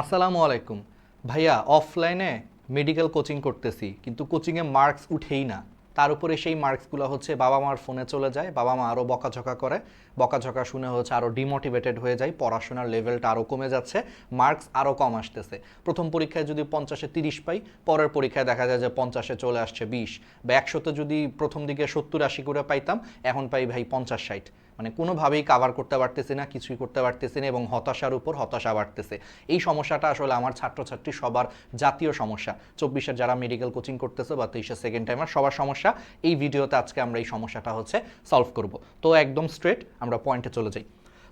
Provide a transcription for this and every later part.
আসসালামু আলাইকুম। ভাইয়া অফলাইনে মেডিকেল কোচিং করতেছি, কিন্তু কোচিংয়ে মার্কস উঠেই না। তার উপরে সেই মার্কসগুলো হচ্ছে বাবা মার ফোনে চলে যায়, বাবা মা আরও বকাঝকা করে। বকাঝকা শুনে হচ্ছে আরও ডিমোটিভেটেড হয়ে যায়, পড়াশোনার লেভেলটা আরও কমে যাচ্ছে মার্কস আরও কম আসতেছে। প্রথম পরীক্ষায় যদি পঞ্চাশে তিরিশ পাই, পরের পরীক্ষায় দেখা যায় যে পঞ্চাশে চলে আসছে বিশ। বা একশোতে যদি প্রথম দিকে সত্তর আশি করে পাইতাম, এখন পাই ভাই পঞ্চাশ ষাট। মানে কোনোভাবেই কাভার করতে পারতেছি না, কিছুই করতে পারতেছি না এবং হতাশার উপর হতাশা বাড়তেছে। এই সমস্যাটা আসলে আমার ছাত্রছাত্রী সবার জাতীয় সমস্যা। চব্বিশের যারা মেডিকেল কোচিং করতেছে বা তেইশের সেকেন্ড টাইমার সবার সমস্যা, এই ভিডিওতে আজকে আমরা এই সমস্যাটা হচ্ছে সলভ করব। তো একদম স্ট্রেট আমরা পয়েন্টে চলে যাই।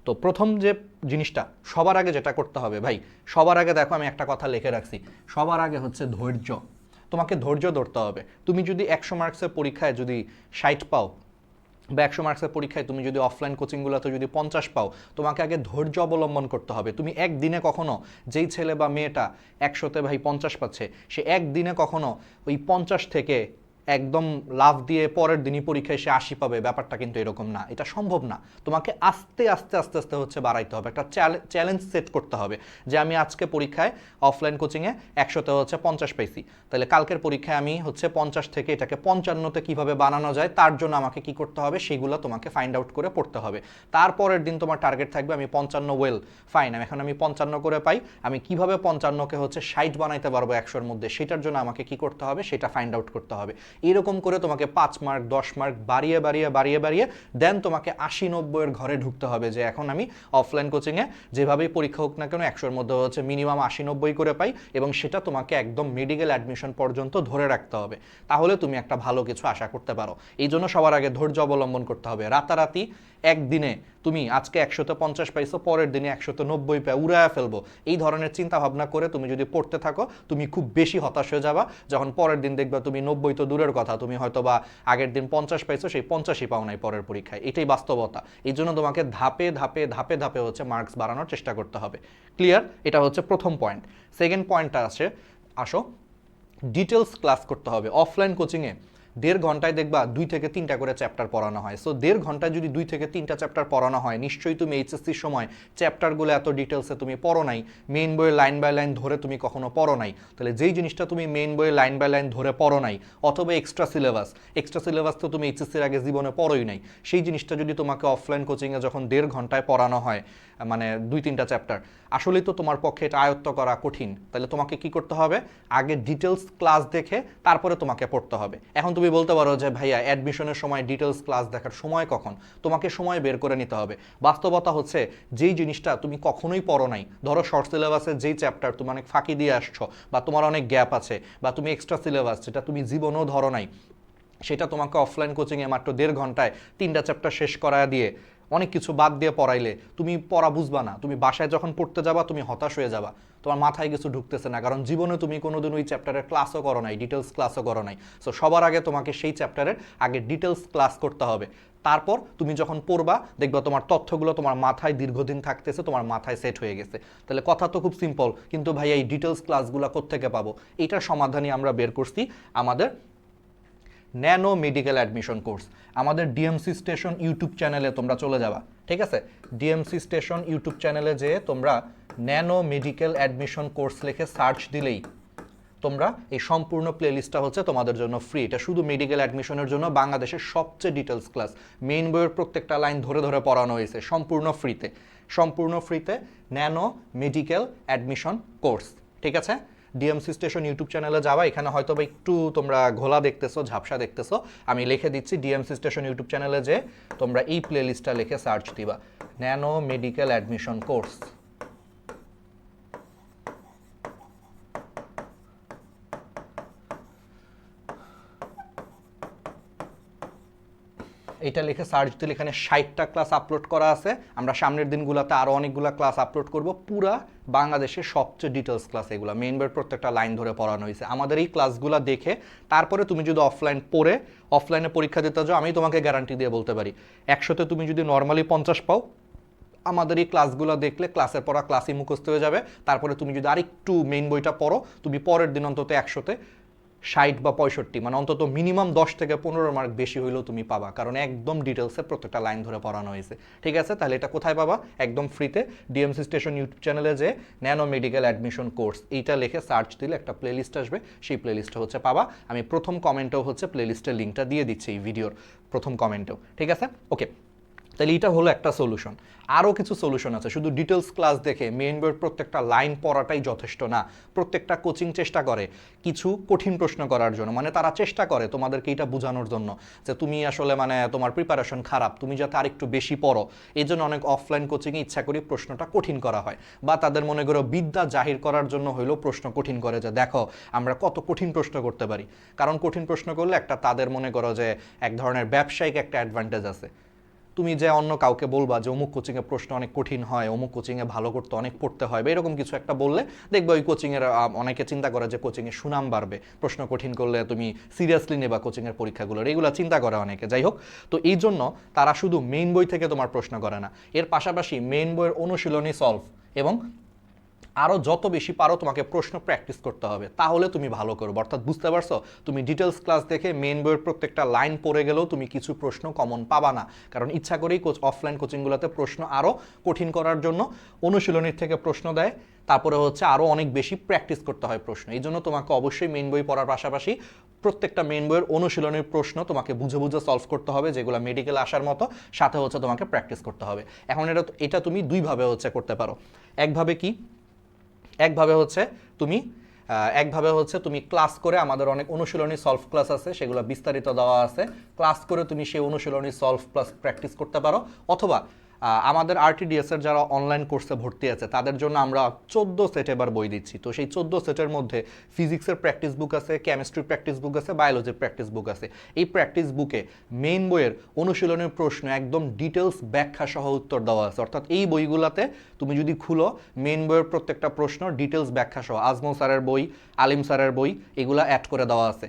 তো প্রথম যে জিনিসটা, সবার আগে যেটা করতে হবে, ভাই, সবার আগে দেখো আমি একটা কথা লিখে রাখছি। সবার আগে হচ্ছে ধৈর্য। তোমাকে ধৈর্য ধরতে হবে। তুমি যদি একশো মার্কসের পরীক্ষায় যদি ষাট পাও বা একশো মার্কসের পরীক্ষায় তুমি যদি অফলাইন কোচিংগুলোতে যদি পঞ্চাশ পাও, তোমাকে আগে ধৈর্য অবলম্বন করতে হবে। তুমি একদিনে কখনো যেই ছেলে বা মেয়েটা একশোতে ভাই পঞ্চাশ পাচ্ছে, সে একদিনে কখনো ওই পঞ্চাশ থেকে একদম লাভ দিয়ে পরের দিনই পরীক্ষায় সে আশি পাবে, ব্যাপারটা কিন্তু এরকম না। এটা সম্ভব না। তোমাকে আস্তে আস্তে আস্তে আস্তে হচ্ছে বাড়াইতে হবে। একটা চ্যালেঞ্জ সেট করতে হবে যে আমি আজকে পরীক্ষায় অফলাইন কোচিংয়ে একশোতে হচ্ছে পঞ্চাশ পাইছি। তাহলে কালকের পরীক্ষায় আমি হচ্ছে পঞ্চাশ থেকে এটাকে পঞ্চান্নতে কীভাবে বানানো যায়, তার জন্য আমাকে কি করতে হবে সেগুলো তোমাকে ফাইন্ড আউট করে পড়তে হবে। তারপরের দিন তোমার টার্গেট থাকবে আমি পঞ্চান্ন ওয়েল ফাইন আমি এখন আমি পঞ্চান্ন করে পাই। আমি কীভাবে পঞ্চান্নকে হচ্ছে ষাট বানাইতে পারব একশোর মধ্যে, সেটার জন্য আমাকে কি করতে হবে, সেটা ফাইন্ড আউট করতে হবে। এরকম করে তোমাকে পাঁচ মার্ক, দশ মার্ক বাড়িয়ে বাড়িয়ে বাড়িয়ে বাড়িয়ে দেন তোমাকে আশি নব্বইয়ের ঘরে ঢুকতে হবে যে এখন আমি অফলাইন কোচিংয়ে যেভাবেই পরীক্ষা হোক না কেন একশোর মধ্যে হচ্ছে মিনিমাম আশি নব্বই করে পাই এবং সেটা তোমাকে একদম মেডিকেল অ্যাডমিশন পর্যন্ত ধরে রাখতে হবে। তাহলে তুমি একটা ভালো কিছু আশা করতে পারো। এই জন্য সবার আগে ধৈর্য অবলম্বন করতে হবে। রাতারাতি একদিনে তুমি আজকে একশোতে পঞ্চাশ পাইছো, পরের দিনে একশোতে নব্বই পাই, উড়ায় ফেলব। এই ধরনের চিন্তা ভাবনা করে তুমি যদি পড়তে থাকো, তুমি খুব বেশি হতাশ হয়ে যাবা। যখন পরের দিন দেখবা তুমি নব্বই তো দূরের কথা, তুমি হয়তো বা আগের দিন পঞ্চাশ পাইছো, সেই পঞ্চাশই পাও নাই পরের পরীক্ষায়। এটাই বাস্তবতা। এই জন্য তোমাকে ধাপে ধাপে ধাপে ধাপে হচ্ছে মার্কস বাড়ানোর চেষ্টা করতে হবে। ক্লিয়ার এটা হচ্ছে প্রথম পয়েন্ট সেকেন্ড পয়েন্টটা আছে, আসো ডিটেলস ক্লাস করতে হবে। অফলাইন কোচিংয়ে দেড় ঘন্টায় দেখবা দুই থেকে তিনটা করে চ্যাপ্টার পড়ানো হয়। সো দেড় ঘন্টায় যদি দুই থেকে তিনটা চ্যাপ্টার পড়ানো হয়, নিশ্চয়ই তুমি এইচএসসির সময় চ্যাপ্টারগুলো এত ডিটেলসে তুমি পড়ো নাই। মেইন বইয়ের লাইন বাই লাইন ধরে তুমি কখনো পড়ো নাই। তাহলে যেই জিনিসটা তুমি মেইন বইয়ের লাইন বাই লাইন ধরে পড়ো নাই, অথবা এক্সট্রা সিলেবাস এক্সট্রা সিলেবাস তো তুমি এইচএসসির আগে জীবনে পড়োই নাই। সেই জিনিসটা যদি তোমাকে অফলাইন কোচিংয়ে যখন দেড় ঘন্টায় পড়ানো হয় মানে দুই, তিনটা চ্যাপ্টার আসলেই তো তোমার পক্ষে এটা আয়ত্ত করা কঠিন। তাহলে তোমাকে কি করতে হবে? আগে ডিটেলস ক্লাস দেখে তারপরে তোমাকে পড়তে হবে। এখন তুমি বলতে পারো যে, ভাইয়া অ্যাডমিশনের সময় ডিটেলস ক্লাস দেখার সময় কখন? তোমাকে সময় বের করে নিতে হবে। বাস্তবতা হচ্ছে, যেই জিনিসটা তুমি কখনোই পড়ো নাই, ধরো শর্ট সিলেবাসের যেই চ্যাপ্টার তুমি অনেক ফাঁকি দিয়ে আসছো, বা তোমার অনেক গ্যাপ আছে, বা তুমি এক্সট্রা সিলেবাস যেটা তুমি জীবনেও ধরো নাই, সেটা তোমাকে অফলাইন কোচিংয়ে মাত্র দেড় ঘন্টায় তিনটা চ্যাপ্টার শেষ করা দিয়ে অনেক কিছু বাদ দিয়ে পড়াইলে তুমি পড়া বুঝবা না। তুমি বাসায় যখন পড়তে যাবা, তুমি হতাশ হয়ে যাবা। তোমার মাথায় কিছু ঢুকতেছে না, কারণ জীবনে তুমি কোনোদিন ওই চ্যাপ্টারের ক্লাসও করো নাই ডিটেলস ক্লাসও করো নাই। সো সবার আগে তোমাকে সেই চ্যাপ্টারের আগে ডিটেলস ক্লাস করতে হবে। তারপর তুমি যখন পড়বা, দেখবা তোমার তথ্যগুলো তোমার মাথায় দীর্ঘদিন থাকতেছে, তোমার মাথায় সেট হয়ে গেছে। তাহলে কথা তো খুব সিম্পল কিন্তু ভাই এই ডিটেলস ক্লাসগুলো কোত্থেকে পাবো? এটার সমাধানই আমরা বের করছি আমাদের ন্যানো মেডিকেল অ্যাডমিশন কোর্স। আমাদের ডিএমসি স্টেশন ইউটিউব চ্যানেলে তোমরা চলে যাবা, ঠিক আছে? ডিএমসি স্টেশন ইউটিউব চ্যানেলে যেয়ে তোমরা ন্যানো মেডিকেল অ্যাডমিশন কোর্স লিখে সার্চ দিলেই তোমরা এই সম্পূর্ণ প্লেলিস্টটা হচ্ছে তোমাদের জন্য ফ্রি। এটা শুধু মেডিকেল অ্যাডমিশনের জন্য, বাংলাদেশের সবচেয়ে ডিটেলস ক্লাস। মেইন বইয়ের প্রত্যেকটা লাইন ধরে ধরে পড়ানো হয়েছে, সম্পূর্ণ ফ্রিতে। সম্পূর্ণ ফ্রিতে ন্যানো মেডিকেল অ্যাডমিশন কোর্স, ঠিক আছে? ডিএমসি স্টেশন ইউটিউব চ্যানেলে যাওয়া, এখানে হয়তো বা একটু তোমরা ঘোলা দেখতেছো, ঝাপসা দেখতেছো। আমি লিখে দিচ্ছি ডিএমসি স্টেশন ইউটিউব চ্যানেলে যে তোমরা এই প্লেলিস্টটা লিখে সার্চ দিবা। ন্যানো মেডিকেল অ্যাডমিশন কোর্স এটা লিখে সার্চ দিলে এখানে ষাটটা ক্লাস আপলোড করা আছে। আমরা সামনের দিনগুলোতে আরও অনেকগুলো ক্লাস আপলোড করব। পুরা বাংলাদেশের সবচেয়ে ডিটেলস ক্লাস এগুলো মেইন বইয়ের প্রত্যেকটা লাইন ধরে পড়ানো হয়েছে। আমাদের এই ক্লাসগুলো দেখে, তারপরে তুমি যদি অফলাইন পড়ে অফলাইনে পরীক্ষা দিতে যাও, আমি তোমাকে গ্যারান্টি দিয়ে বলতে পারি। একশোতে তুমি যদি নর্মালি পঞ্চাশ পাও, আমাদের এই ক্লাসগুলো দেখলে ক্লাসের পড়া ক্লাসই মুখস্থ হয়ে যাবে। তারপরে তুমি যদি আরেকটু মেইন বইটা পড়ো, তুমি পরের দিন অন্তত একশোতে ষাট বা পঁয়ষট্টি মানে অন্তত মিনিমাম দশ থেকে পনেরো মার্ক বেশি হইলেও তুমি পাবা। কারণ একদম ডিটেলসে প্রত্যেকটা লাইন ধরে পড়ানো হয়েছে। ঠিক আছে? তাহলে এটা কোথায় পাবা? একদম ফ্রিতে ডিএমসি স্টেশন ইউটিউব চ্যানেলে যে ন্যানো মেডিকেল অ্যাডমিশন কোর্স এইটা লিখে সার্চ দিলে একটা প্লেলিস্ট আসবে। সেই প্লেলিস্টটা হচ্ছে পাবা। আমি প্রথম কমেন্টেও হচ্ছে প্লেলিস্টের লিঙ্কটা দিয়ে দিচ্ছি এই ভিডিওর প্রথম কমেন্টেও ঠিক আছে? ওকে তাহলে এটা হলো একটা সলিউশন আরও কিছু সলিউশন আছে, শুধু ডিটেলস ক্লাস দেখে মেইন বইয়ের প্রত্যেকটা লাইন পড়াটাই যথেষ্ট না। প্রত্যেকটা কোচিং চেষ্টা করে, কিছু কঠিন প্রশ্ন করার জন্য মানে তারা চেষ্টা করে তোমাদেরকে এটা বোঝানোর জন্য যে তুমি আসলে মানে তোমার প্রিপারেশন খারাপ, তুমি যাতে আরেকটু বেশি পড়ো। এই জন্য অনেক অফলাইন কোচিংয়ে ইচ্ছা করি প্রশ্নটা কঠিন করা হয়। বা তাদের মনে করো বিদ্যা জাহির করার জন্য হইলেও প্রশ্ন কঠিন করে যে দেখো, আমরা কত কঠিন প্রশ্ন করতে পারি। কারণ কঠিন প্রশ্ন করলে একটা তাদের মনে করো যে এক ধরনের ব্যবসায়িক একটা অ্যাডভান্টেজ আছে। তুমি যে অন্য কাউকে বলবা যে অমুক কোচিংয়ে প্রশ্ন অনেক কঠিন হয়, অমুক কোচিংয়ে ভালো করতে অনেক পড়তে হয়, বা এরকম কিছু একটা বললে দেখবে ওই কোচিংয়ের অনেকে চিন্তা করে যে কোচিংয়ে সুনাম বাড়বে। প্রশ্ন কঠিন করলে তুমি সিরিয়াসলি নেবা কোচিংয়ের পরীক্ষাগুলোর এগুলো চিন্তা করে অনেকে। যাই হোক, তো এই জন্য তারা শুধু মেইন বই থেকে তোমার প্রশ্ন করে না, এর পাশাপাশি মেইন বইয়ের অনুশীলনী সলভ এবং আরও যত বেশি পারো তোমাকে প্রশ্ন প্র্যাকটিস করতে হবে। তাহলে তুমি ভালো করবে। অর্থাৎ বুঝতে পারছ? তুমি ডিটেলস ক্লাস দেখে মেন বইয়ের প্রত্যেকটা লাইন পড়ে গেলেও তুমি কিছু প্রশ্ন কমন পাবা না। কারণ ইচ্ছা করেই কোচ অফলাইন কোচিংগুলোতে প্রশ্ন আরও কঠিন করার জন্য অনুশীলনীর থেকে প্রশ্ন দেয়। তারপরে হচ্ছে আরও অনেক বেশি প্র্যাকটিস করতে হয় প্রশ্ন। এই জন্য তোমাকে অবশ্যই মেন বই পড়ার পাশাপাশি প্রত্যেকটা মেন বইয়ের অনুশীলনের প্রশ্ন তোমাকে বুঝে বুঝে সলভ করতে হবে, যেগুলো মেডিকেল আসার মতো। সাথে হচ্ছে তোমাকে প্র্যাকটিস করতে হবে। এখন এটা এটা তুমি দুইভাবে হচ্ছে করতে পারো। একভাবে কি? একভাবে হচ্ছে তুমি একভাবে হচ্ছে তুমি ক্লাস করে আমাদের অনেক অনুশীলনী সলভ ক্লাস আছে, সেগুলো বিস্তারিত দেওয়া আছে। ক্লাস করে তুমি সেই অনুশীলনী সলভ প্লাস প্র্যাকটিস করতে পারো। অথবা আমাদের আরটিডিএস এর যারা অনলাইন কোর্সে ভর্তি আছে, তাদের জন্য আমরা চোদ্দ সেট এবার বই দিচ্ছি। তো সেই চোদ্দ সেটের মধ্যে ফিজিক্সের প্র্যাকটিস বুক আছে কেমিস্ট্রির প্র্যাকটিস বুক আছে বায়োলজির প্র্যাকটিস বুক আছে। এই প্র্যাকটিস বুকে মেইন বইয়ের অনুশীলনের প্রশ্ন, একদম ডিটেলস ব্যাখ্যা সহ উত্তর দেওয়া আছে। অর্থাৎ এই বইগুলোতে তুমি যদি খুলো মেইন বইয়ের প্রত্যেকটা প্রশ্ন ডিটেলস ব্যাখ্যা সহ, আজমল স্যারের বই, আলিম স্যারের বই, এগুলা অ্যাড করে দেওয়া আছে।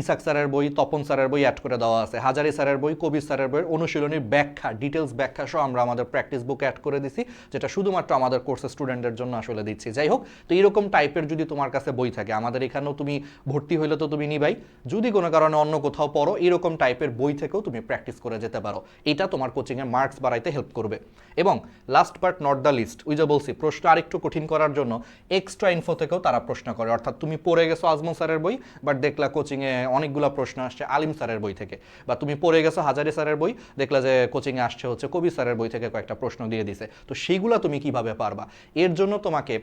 ইসাক স্যারের বই, তপন স্যারের বই অ্যাড করে দেওয়া আছে। হাজারি স্যারের বই, কবির স্যারের বই, অনুশীলনীর ব্যাখ্যা ডিটেলস ব্যাখ্যা সহ আমরা আমাদের প্র্যাকটিস বুকে অ্যাড করে দিছি, যেটা শুধুমাত্র আমাদের কোর্সের স্টুডেন্টদের জন্য আসলে দিচ্ছি। যাই হোক, তো এরকম টাইপের যদি তোমার কাছে বই থাকে, আমাদের এখানেও তুমি ভর্তি হইলে তো তুমি নিবাই। যদি কোনো কারণে অন্য কোথাও পড়ো, এরকম টাইপের বই থেকেও তুমি প্র্যাকটিস করে যেতে পারো। এটা তোমার কোচিংয়ের মার্কস বাড়াইতে হেল্প করবে। এবং last but not the least ওই যে বলছি, প্রশ্ন আরেকটু কঠিন করার জন্য এক্সট্রা ইনফো থেকেও তারা প্রশ্ন করে। অর্থাৎ তুমি পড়ে গেছো আজমল স্যারের বই বাট দেখলা কোচিংয়ে অনেকগুলো প্রশ্ন আসছে আলিম স্যারের বই থেকে। বা তুমি পড়ে গেছো হাজারি স্যারের বই, দেখলা যে কোচিংয়ে আসছে হচ্ছে কবি স্যারের বই থেকে কয়েকটা প্রশ্ন দিয়ে দিছে। তো সেইগুলো তুমি কীভাবে পারবা? এর জন্য তোমাকে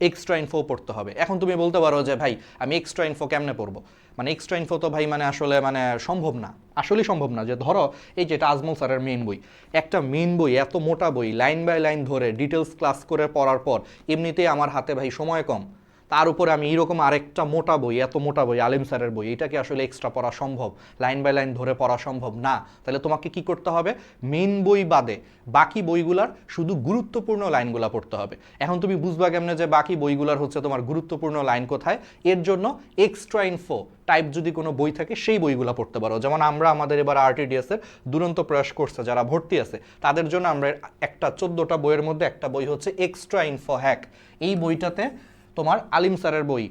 এক্সট্রা ইনফো পড়তে হবে। এখন তুমি বলতে পারো যে, ভাই, আমি এক্সট্রা ইনফো কেমনে পড়ব? মানে এক্সট্রা ইনফো তো ভাই মানে আসলে মানে সম্ভব না। আসলেই সম্ভব না যে, ধরো, এই যেটা আজমল স্যারের মেন বই। একটা মেন বই, এত মোটা বই, লাইন বাই লাইন ধরে ডিটেলস ক্লাস করে পড়ার পর, এমনিতেই আমার হাতে ভাই সময় কম। তার উপরে আমি এরকম আরেকটা মোটা বই, এত মোটা বই, আলিম স্যারের বই, এটা কি আসলে এক্সট্রা পড়া সম্ভব? লাইন বাই লাইন ধরে পড়া সম্ভব? না। তাহলে তোমাকে কি করতে হবে? মেন বই বাদে বাকি বইগুলার শুধু গুরুত্বপূর্ণ লাইনগুলো পড়তে হবে। এখন তুমি বুঝবা কেমনে যে বাকি বইগুলার হচ্ছে তোমার গুরুত্বপূর্ণ লাইন কোথায়? এর জন্য এক্সট্রা ইনফো টাইপ যদি কোনো বই থাকে, সেই বইগুলো পড়তে পারো। যেমন আমরা আমাদের এবার আরটিডিএসের দুরন্ত প্রয়াস করছে, যারা ভর্তি আছে, তাদের জন্য আমরা একটা চোদ্দোটা বইয়ের মধ্যে একটা বই হচ্ছে এক্সট্রা ইনফো হ্যাক এই বইটাতে তোমার আলিম স্যারের বই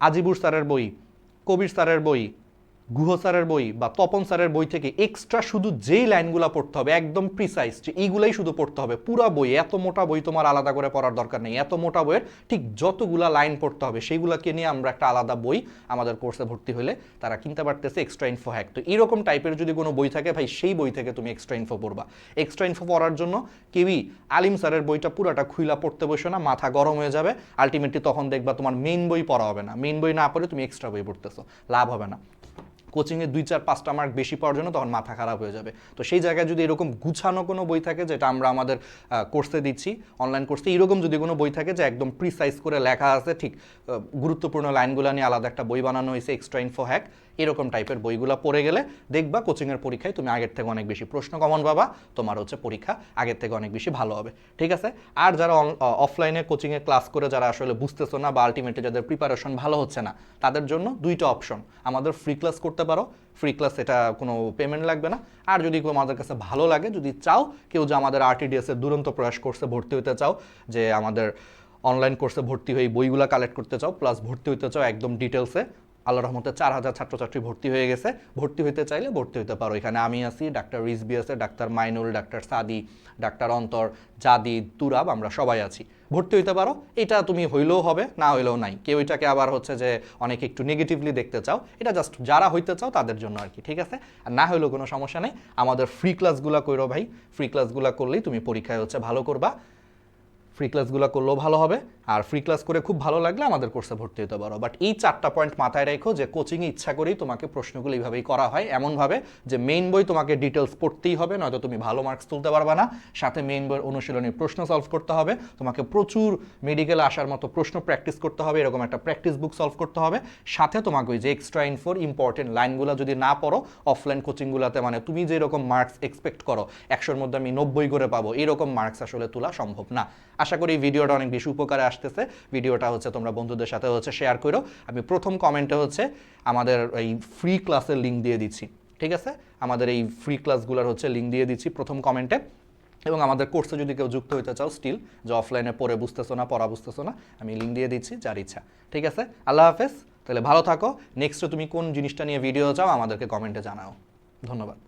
আজিবুর স্যারের বই কবির স্যারের বই গুহ স্যারের বই বা তপন স্যারের বই থেকে এক্সট্রা শুধু যেই লাইনগুলো পড়তে হবে, একদম প্রিসাইজ যে এইগুলাই শুধু পড়তে হবে। পুরো বই এত মোটা বই তোমার আলাদা করে পড়ার দরকার নেই। এত মোটা বইয়ের ঠিক যতগুলা লাইন পড়তে হবে, সেইগুলোকে নিয়ে আমরা একটা আলাদা বই আমাদের কোর্সে ভর্তি হলে তারা কিনতে পারতেছে এক্সট্রা ইনফো হ্যাক তো এরকম টাইপের যদি কোনো বই থাকে ভাই, সেই বই থেকে তুমি এক্সট্রা ইনফো পড়বা। এক্সট্রা ইনফো পড়ার জন্য কেউই আলিম স্যারের বইটা পুরাটা খুইলা পড়তে বসে না, মাথা গরম হয়ে যাবে। আলটিমেটলি তখন দেখবা তোমার মেইন বই পড়া হবে না। মেইন বই না পড়ে তুমি এক্সট্রা বই পড়তেছো। লাভ হবে না। কোচিংয়ে দুই চার, পাঁচটা মার্ক বেশি পাওয়ার জন্য তখন মাথা খারাপ হয়ে যাবে। তো সেই জায়গায় যদি এরকম গুছানো কোনো বই থাকে, যেটা আমরা আমাদের কোর্সে দিচ্ছি অনলাইন কোর্সে এরকম যদি কোনো বই থাকে যে একদম প্রিসাইজ করে লেখা আছে, ঠিক গুরুত্বপূর্ণ লাইনগুলো নিয়ে আলাদা একটা বই বানানো হয়েছে এক্সট্রা ইনফো হ্যাক এরকম টাইপের বইগুলো পড়ে গেলে দেখবা কোচিংয়ের পরীক্ষায় তুমি আগের থেকে অনেক বেশি প্রশ্ন কমন পাবা, তোমার হচ্ছে পরীক্ষা আগের থেকে অনেক বেশি ভালো হবে। ঠিক আছে? আর যারা অফলাইনে কোচিংয়ে ক্লাস করে যারা আসলে বুঝতেছো না বা আলটিমেটলি যাদের প্রিপারেশন ভালো হচ্ছে না, তাদের জন্য দুইটা অপশন আমাদের ফ্রি ক্লাস করতে পারো। ফ্রি ক্লাস এটা কোনো পেমেন্ট লাগবে না। আর যদি কেউ আমাদের কাছে ভালো লাগে, যদি চাও, কেউ যে আমাদের আরটিডিএস এর দুরন্ত প্রয়াস কোর্সে ভর্তি হতে চাও, যে আমাদের অনলাইন কোর্সে ভর্তি হয়ে বইগুলো কালেক্ট করতে চাও প্লাস ভর্তি হতে চাও একদম ডিটেলসে আল্লাহ রহমতে চার হাজার ছাত্রছাত্রী ভর্তি হয়ে গেছে। ভর্তি হইতে চাইলে ভর্তি হতে পারো। এখানে আমি আছি, ডাক্তার রিজবি আছে ডাক্তার মাইনুল, ডাক্তার সাদি, ডাক্তার অন্তর, জাদি, তুরাব, আমরা সবাই আছি। ভর্তি হইতে পারো। এটা তুমি হইলেও হবে, না হইলেও নাই। কেউ এটাকে আবার হচ্ছে যে অনেকে একটু নেগেটিভলি দেখতে চাও, এটা জাস্ট যারা হইতে চাও তাদের জন্য আর কি, ঠিক আছে? আর না হইলেও কোনো সমস্যা নেই। আমাদের ফ্রি ক্লাসগুলো করো ভাই। ফ্রি ক্লাসগুলো করলেই তুমি পরীক্ষায় হচ্ছে ভালো করবা। ফ্রি ক্লাসগুলো করলেও ভালো হবে। আর ফ্রি ক্লাস করে খুব ভালো লাগলে আমাদের কোর্সে ভর্তি হতে পারো। বাট এই চারটা পয়েন্ট মাথায় রেখো যে কোচিংয়ে ইচ্ছা করেই তোমাকে প্রশ্নগুলো এইভাবেই করা হয়। এমনভাবে যে মেইন বই তোমাকে ডিটেলস পড়তেই হবে, নয়তো তুমি ভালো মার্কস তুলতে পারবে না। সাথে মেইন বইয়ের অনুশীলনী প্রশ্ন সলভ করতে হবে। তোমাকে প্রচুর মেডিকেলে আসার মতো প্রশ্ন প্র্যাকটিস করতে হবে, এরকম একটা প্র্যাকটিস বুক সলভ করতে হবে। সাথে তোমাকে ওই যে এক্সট্রা ইনফোর ইম্পর্টেন্ট লাইনগুলো যদি না পড়ো অফলাইন কোচিংগুলোতে মানে তুমি যেরকম মার্কস এক্সপেক্ট করো, একশোর মধ্যে আমি নব্বই করে পাবো, এরকম মার্কস আসলে তোলা সম্ভব না। আশা করি ভিডিওটা অনেক বেশি উপকারে আসতেছে। ভিডিওটা হচ্ছে তোমরা বন্ধুদের সাথে হচ্ছে শেয়ার করো আমি প্রথম কমেন্টে হচ্ছে আমাদের এই ফ্রি ক্লাসের লিঙ্ক দিয়ে দিচ্ছি, ঠিক আছে? আমাদের এই ফ্রি ক্লাসগুলোর হচ্ছে লিঙ্ক দিয়ে দিচ্ছি প্রথম কমেন্টে এবং আমাদের কোর্সে যদি কেউ যুক্ত হতে চাও স্টিল যে অফলাইনে পড়ে বুঝতেছো না, পড়া বুঝতেছো না, আমি লিঙ্ক দিয়ে দিচ্ছি যার ইচ্ছা, ঠিক আছে? আল্লাহ হাফেজ, তাহলে ভালো থাকো। নেক্সটে তুমি কোন জিনিসটা নিয়ে ভিডিও চাও আমাদেরকে কমেন্টে জানাও। ধন্যবাদ।